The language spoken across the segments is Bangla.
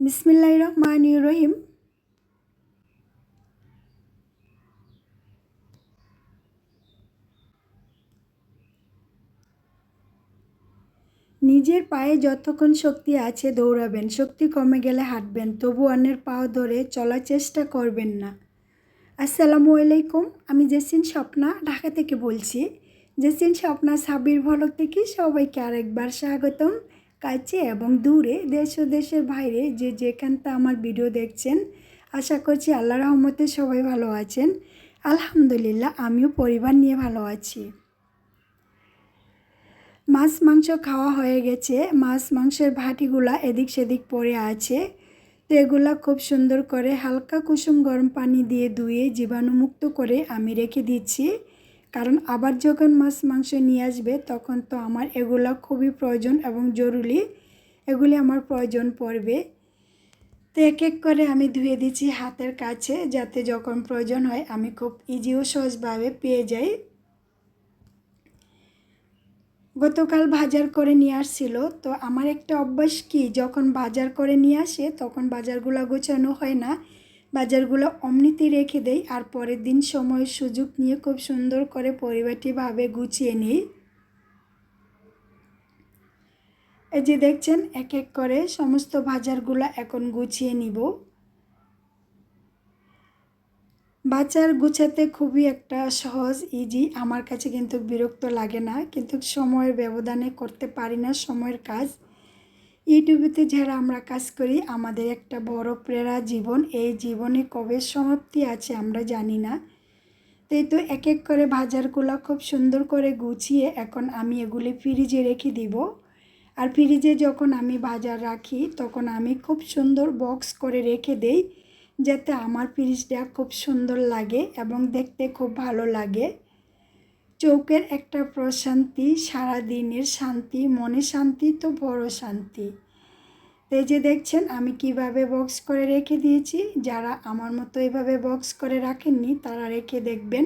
বিসমিল্লাহ রহমান রহিম। নিজের পায়ে যতক্ষণ শক্তি আছে দৌড়াবেন, শক্তি কমে গেলে হাঁটবেন, তবু অন্যের পাও ধরে চলার চেষ্টা করবেন না। আসসালামু আলাইকুম, আমি জেসিন স্বপ্না, ঢাকা থেকে বলছি। জেসিন স্বপ্না সাবির ভলক থেকে সবাইকে আরেকবার স্বাগতম। কাছে এবং দূরে দেশ ও দেশের বাইরে যে যেখানটা আমার ভিডিও দেখছেন, আশা করছি আল্লাহ রহমতে সবাই ভালো আছেন। আলহামদুলিল্লাহ, আমিও পরিবার নিয়ে ভালো আছি। মাছ, মাংস খাওয়া হয়ে গেছে। মাছ, মাংসের ভাটিগুলা এদিক সেদিক পড়ে আছে। তো এগুলা খুব সুন্দর করে হালকা কুসুম গরম পানি দিয়ে ধুয়ে জীবাণুমুক্ত করে আমি রেখে দিচ্ছি। কারণ আবার যখন মাছ, মাংস নিয়ে আসবে, তখন তো আমার এগুলো খুবই প্রয়োজন এবং জরুরি। এগুলি আমার প্রয়োজন পড়বে। তো এক এক করে আমি ধুয়ে দিচ্ছি হাতের কাছে, যাতে যখন প্রয়োজন হয় আমি খুব ইজি ও সহজভাবে পেয়ে যাই। গতকাল বাজার করে নিয়ে আসছিল। তো আমার একটা অভ্যাস কি, যখন বাজার করে নিয়ে আসে, তখন বাজারগুলো গোছানো হয় না। বাজারগুলো অমনিতে রেখে দেই আর পরের দিন সময় সুযোগ নিয়ে খুব সুন্দর করে পরিবারটিভাবে গুছিয়ে নিই। এই যে দেখছেন, এক এক করে সমস্ত বাজারগুলো এখন গুছিয়ে নিব। বাজার গুছাতে খুবই একটা সহজ ইজি আমার কাছে কিন্তু বিরক্ত লাগে না। কিন্তু সময়ের ব্যবধানে করতে পারি না, সময়ের কাজ। ইউটিউবেতে যারা আমরা কাজ করি, আমাদের একটা বড় প্রেরা জীবন। এই জীবনে কবে সমাপ্তি আছে আমরা জানি না। তো এই তো এক এক করে বাজারগুলো খুব সুন্দর করে গুছিয়ে এখন আমি এগুলি ফ্রিজে রেখে দিব। আর ফ্রিজে যখন আমি বাজার রাখি, তখন আমি খুব সুন্দর বক্স করে রেখে দেই, যাতে আমার ফ্রিজটা খুব সুন্দর লাগে এবং দেখতে খুব ভালো লাগে। চৌকের একটা প্রশান্তি সারা দিনের শান্তি, মনে শান্তি, তো বড় শান্তি। এই যে দেখছেন, আমি কীভাবে বক্স করে রেখে দিয়েছি। যারা আমার মতো এইভাবে বক্স করে রাখেননি, তারা রেখে দেখবেন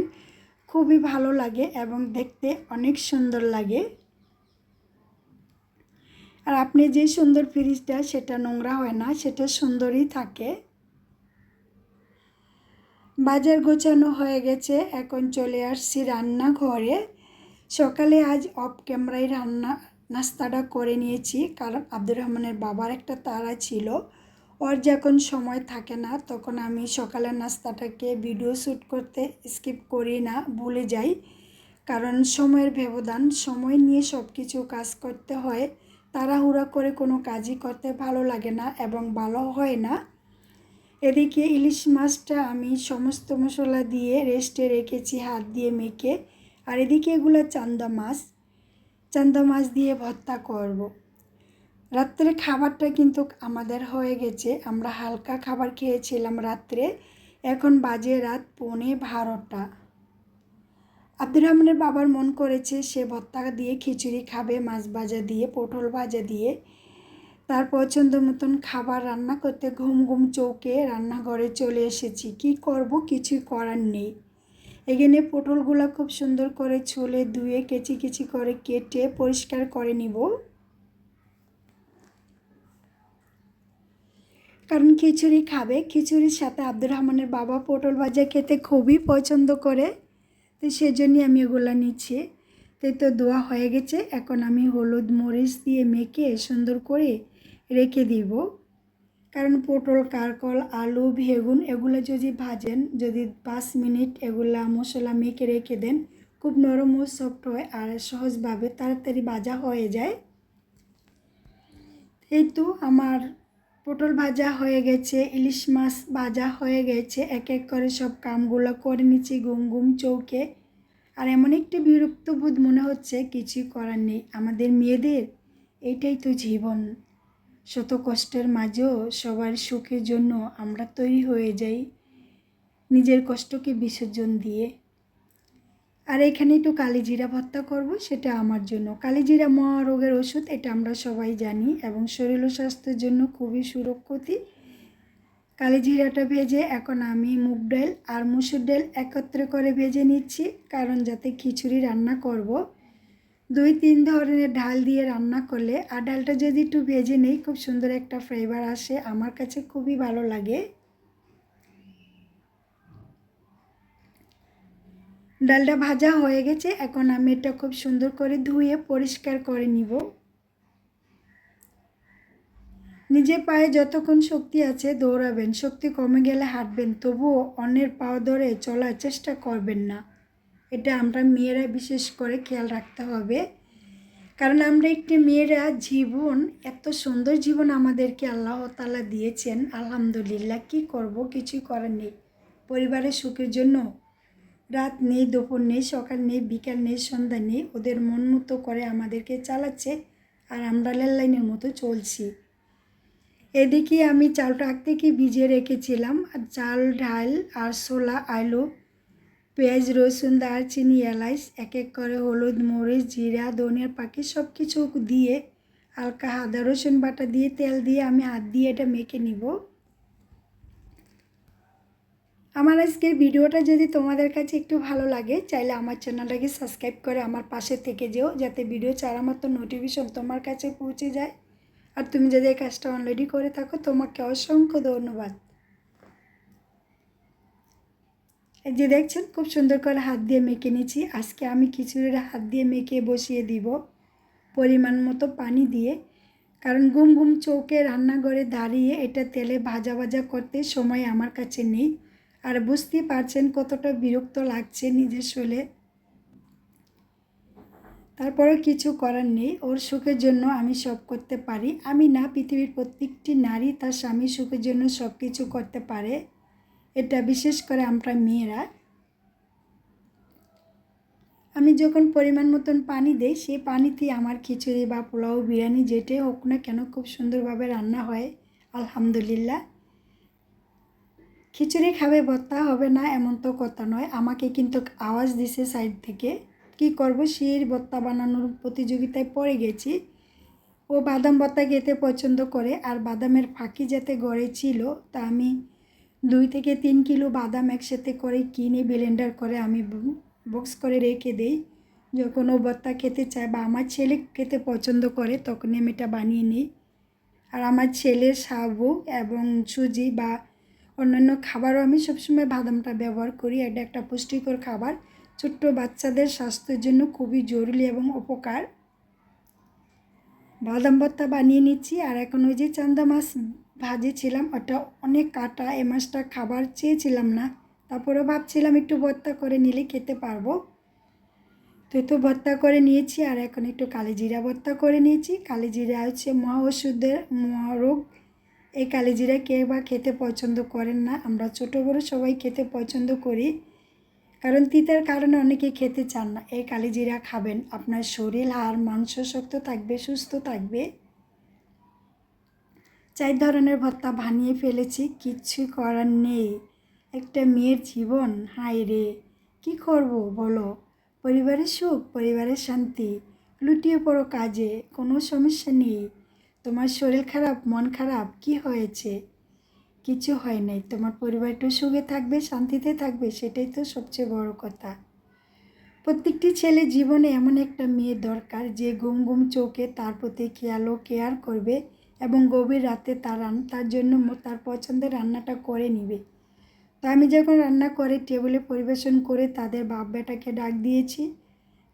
খুবই ভালো লাগে এবং দেখতে অনেক সুন্দর লাগে। আর আপনি যে সুন্দর ফ্রিজটা, সেটা নোংরা হয় না, সেটা সুন্দরই থাকে। বাজার গোছানো হয়ে গেছে। এখন চলে আসছি রান্নাঘরে। সকালে আজ অফ ক্যামেরায় রান্না, নাস্তাটা করে নিয়েছি। কারণ আব্দুর রহমানের বাবার একটা তারা ছিল। ওর যখন সময় থাকে না, তখন আমি সকালের নাস্তাটাকে ভিডিও শ্যুট করতে স্কিপ করি না, ভুলে যাই। কারণ সময়ের ব্যবধান, সময় নিয়ে সব কিছু কাজ করতে হয়। তাড়াহুড়া করে কোনো কাজই করতে ভালো লাগে না এবং ভালো হয় না। এদিকে ইলিশ মাছটা আমি সমস্ত মশলা দিয়ে রেস্টে রেখেছি, হাত দিয়ে মেখে। আর এদিকে এগুলো চান্দা মাছ। চান্দা মাছ দিয়ে ভর্তা করব। রাত্রে খাবারটা কিন্তু আমাদের হয়ে গেছে। আমরা হালকা খাবার খেয়েছিলাম রাত্রে। এখন বাজে রাত পৌনে বারোটা। আব্দুর রহমানের বাবার মন করেছে সে ভর্তা দিয়ে খিচুড়ি খাবে, মাছ ভাজা দিয়ে, পটল ভাজা দিয়ে। তার পছন্দ মতন খাবার রান্না করতে ঘুম ঘুম চৌকে রান্নাঘরে চলে এসেছি। কি করব? কিছুই করার নেই। এখানে পটলগুলো খুব সুন্দর করে ছুলে ধুয়ে কেচি কেচি করে কেটে পরিষ্কার করে নিব। কারণ খিচুড়ি খাবে। খিচুড়ির সাথে আব্দুর রহমানের বাবা পটল ভাজা খেতে খুবই পছন্দ করে। তো সেজন্যই আমি এগুলো নিচ্ছি। তো তো দোয়া হয়ে গেছে। এখন আমি হলুদ মরিচ দিয়ে মেখে সুন্দর করে রেখে দিব। কারণ পটল কারকল আলু, বেগুন এগুলো যদি ভাজেন, যদি পাঁচ মিনিট এগুলা মশলা মেখে রেখে দেন, খুব নরম ও সফট হয় আর সহজভাবে তাড়াতাড়ি ভাজা হয়ে যায়। এই তো আমার পটল ভাজা হয়ে গেছে, ইলিশ মাছ ভাজা হয়ে গেছে, এক এক করে সব কামগুলো করে নিচ্ছি গুম গুম চৌকে। আর এমন একটি বিরক্ত বোধ মনে হচ্ছে কিছুই করার নেই। আমাদের মেয়েদের, এটাই তো জীবন। শত কষ্টের মাঝেও সবার সুখের জন্য আমরা তৈরি হয়ে যাই নিজের কষ্টকে বিসর্জন দিয়ে। আর এখানে একটু কালিজিরা ভর্তা করব, সেটা আমার জন্য। কালিজিরা মহারোগের ওষুধ, এটা আমরা সবাই জানি, এবং শরীর ও স্বাস্থ্যের জন্য খুবই সুরক্ষতি। কালিজিরাটা ভেজে এখন আমি মুগ ডাল আর মুসুর ডাল একত্রে করে ভেজে নিচ্ছি, কারণ যাতে খিচুড়ি রান্না করব। দুই তিন ধরনের ডাল দিয়ে রান্না করলে আর ডালটা যদি একটু ভেজে নেই, খুব সুন্দর একটা ফ্লেভার আসে। আমার কাছে খুবই ভালো লাগে। ডালটা ভাজা হয়ে গেছে, এখন আমি এটা খুব সুন্দর করে ধুয়ে পরিষ্কার করে নিব। নিজের পায়ে যতক্ষণ শক্তি আছে দৌড়াবেন, শক্তি কমে গেলে হাঁটবেন, তবুও অন্যের পাও ধরে চলার চেষ্টা করবেন না। এটা আমরা মেয়েরা বিশেষ করে খেয়াল রাখতে হবে। কারণ আমরা একটি মেয়েরা জীবন, এত সুন্দর জীবন আমাদেরকে আল্লাহ তালা দিয়েছেন। আলহামদুলিল্লাহ, কি করব? কিছুই করার নেই। পরিবারের সুখের জন্য রাত নেই, দুপুর নেই, সকাল নেই, বিকাল নেই, সন্ধ্যা নেই, ওদের মন মতো করে আমাদেরকে চালাচ্ছে আর আমরা লাইনের মতো চলছি। এদিকে আমি চালটা আগ থেকে ভিজিয়ে রেখেছিলাম। আর চাল, ডাল আর ছোলা, আলু পেঁয়াজ, রসুন, দারচিনি, এলাচ এক এক করে হলুদ, মরিচ, জিরা ধনিয়ার পাখি সব কিছু দিয়ে হালকা আদা, রসুন বাটা দিয়ে তেল দিয়ে আমি হাত দিয়ে এটা মেখে নিব। আমার আজকের ভিডিওটা যদি তোমাদের কাছে একটু ভালো লাগে, চাইলে আমার চ্যানেলটাকে সাবস্ক্রাইব করে আমার পাশে থেকে যেও, যাতে ভিডিও ছাড়া মতো নোটিফিকেশন তোমার কাছে পৌঁছে যায়। আর তুমি যদি এই কাজটা অলরেডি করে থাকো, তোমাকে অসংখ্য ধন্যবাদ এই যে দেখছেন, খুব সুন্দর করে হাত দিয়ে মেখে নিয়েছি আজকে আমি খিচুড়িটা হাত দিয়ে মেখে বসিয়ে দিব পরিমাণ মতো পানি দিয়ে। কারণ গুম গুম চৌকে রান্নাঘরে দাঁড়িয়ে এটা তেলে ভাজা ভাজা করতে সময় আমার কাছে নেই। আর বুঝতেই পারছেন কতটা বিরক্ত লাগছে নিজের শোলে তারপরে কিছু করার নেই। ওর সুখের জন্য আমি সব করতে পারি। আমি না পৃথিবীর প্রত্যেকটি নারী তার স্বামী সুখের জন্য সব কিছু করতে পারে। এটা বিশেষ করে আমরা মেয়েরা, আমি যখন পরিমাণ মতন পানি দেই, সেই পানিতে আমার খিচুড়ি বা পোলাও, বিরিয়ানি যেটাই হোক না কেন খুব সুন্দরভাবে রান্না হয়, আলহামদুলিল্লাহ। খিচুড়ি খাবে ভর্তা হবে না, এমন তো কথা নয়। আমাকে কিন্তু আওয়াজ দিছে সাইড থেকে, কি করব? শির ভর্তা বানানোর প্রতিযোগিতায় পড়ে গেছি। ও বাদাম ভর্তা খেতে পছন্দ করে, আর বাদামের ফাঁকি যাতে গড়ে ছিল, তা আমি দুই থেকে তিন কিলো বাদাম একসাথে করে কিনে ব্লেন্ডার করে আমি বক্স করে রেখে দেই। যখন ও ভর্তা খেতে চায় বা আমার ছেলে খেতে পছন্দ করে, তখন আমি এটা বানিয়ে নিই। আর আমার ছেলের সাবু এবং সুজি বা অন্যান্য খাবারও আমি সবসময় বাদামটা ব্যবহার করি। এটা একটা পুষ্টিকর খাবার। ছোট্ট বাচ্চাদের স্বাস্থ্যের জন্য খুবই জরুরি এবং উপকার। বাদাম ভর্তা বানিয়ে নিচ্ছি। আর এখন ওই যে চান্দা মাছ ভাজেছিলাম, ওটা অনেক কাটা, এ মাছটা খাবার চেয়েছিলাম না। তারপরেও ভাবছিলাম একটু ভর্তা করে নিলে খেতে পারব। তো তো ভর্তা করে নিয়েছি, আর এখন একটু কালিজিরা ভর্তা করে নিয়েছি। কালিজিরা হচ্ছে মহা ওষুধের মহারোগ এই কালিজিরা কে বা খেতে পছন্দ করেন না, আমরা ছোটো বড়ো সবাই খেতে পছন্দ করি। কারণ তিতার কারণে অনেকে খেতে চান না। এই কালিজিরা খাবেন। আপনার শরীর, হাড়, মাংস শক্ত থাকবে, সুস্থ থাকবে। চার ধরনের ভর্তা বানিয়ে ফেলেছি। কিচ্ছু করার নেই। একটা মেয়ের জীবন। হায় রে! কী করব বলো? পরিবারের সুখ, পরিবারের শান্তি, লুটিয়ে পড়ো কাজে, কোনো সমস্যা নেই। তোমার শরীর খারাপ, মন খারাপ, কি হয়েছে? কিছু হয় নাই। তোমার পরিবারটা সুখে থাকবে, শান্তিতে থাকবে, সেটাই তো সবচেয়ে বড় কথা। প্রত্যেকটি ছেলে জীবনে এমন একটা মেয়ে দরকার যে গুম গুম চোখে তার প্রতি খেয়াল ও কেয়ার করবে এবং গভীর রাতে তার তার জন্য তার পছন্দের রান্নাটা করে নিবে। তো আমি যখন রান্না করে, টেবিলে পরিবেশন করে তাদের বাপ বেটাকে ডাক দিয়েছি,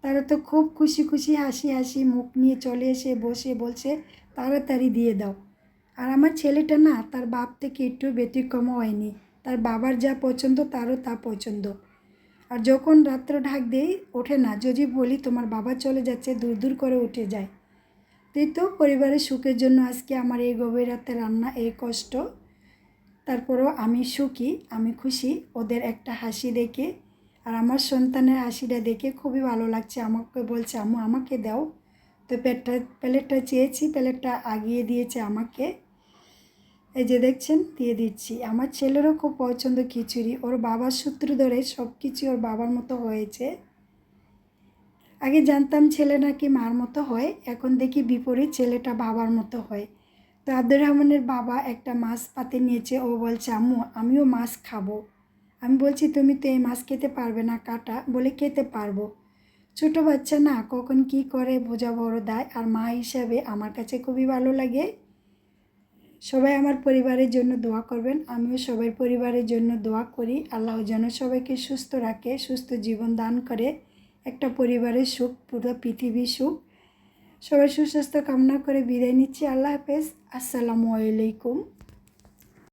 তারা তো খুব খুশি খুশি হাসি হাসি মুখ নিয়ে চলে এসে বসে বলছে, তাড়াতাড়ি দিয়ে দাও। আর আমার ছেলেটা না, তার বাপ থেকে একটু ব্যতিক্রম হয়নি। তার বাবার যা পছন্দ, তারও তা পছন্দ। আর যখন রাত্র ঢাক দেই, ওঠে না। যদি বলি, তোমার বাবা চলে যাচ্ছে, দূর দূর করে উঠে যায়। তুই তো পরিবারের সুখের জন্য আজকে আমার এই গভীর রাতে রান্না, এই কষ্ট। তারপরও আমি সুখী, আমি খুশি। ওদের একটা হাসি দেখে, আর আমার সন্তানের হাসিটা দেখে খুবই ভালো লাগছে। আমাকে বলছে, আম্মু, আমাকে দাও। তো পেটটা প্লেটটা চেয়েছি প্লেটটা আগিয়ে দিয়েছে আমাকে। এই যে দেখছেন, দিয়ে দিচ্ছি। আমার ছেলেরও খুব পছন্দ খিচুড়ি। ওর বাবার সূত্র ধরে সব কিছু ওর বাবার মতো হয়েছে। আগে জানতাম ছেলে নাকি মার মতো হয়, এখন দেখি বিপরীত ছেলেটা বাবার মতো হয়। তো আব্দুর রহমানের বাবা একটা মাছ পাতে নিয়েছে, ও বলছে, আম্মু, আমিও মাছ খাব। আমি বলছি, তুমি তো এই মাছ খেতে পারবে না, কাটা, বলে খেতে পারব। ছোটো বাচ্চা না, কখন কি করে বোঝা বড় দায়? আর মা হিসাবে আমার কাছে খুবই ভালো লাগে। সবাই আমার পরিবারের জন্য দোয়া করবেন। আমিও সবাই পরিবারের জন্য দোয়া করি। আল্লাহ যেন সবাইকে সুস্থ রাখে, সুস্থ জীবন দান করে। একটা পরিবারের সুখ, পুরো পৃথিবীর সুখ। সবাই সুস্বাস্থ্য কামনা করে বিদায় নিচ্ছি। আল্লাহ হাফেজ। আসসালামু আলাইকুম।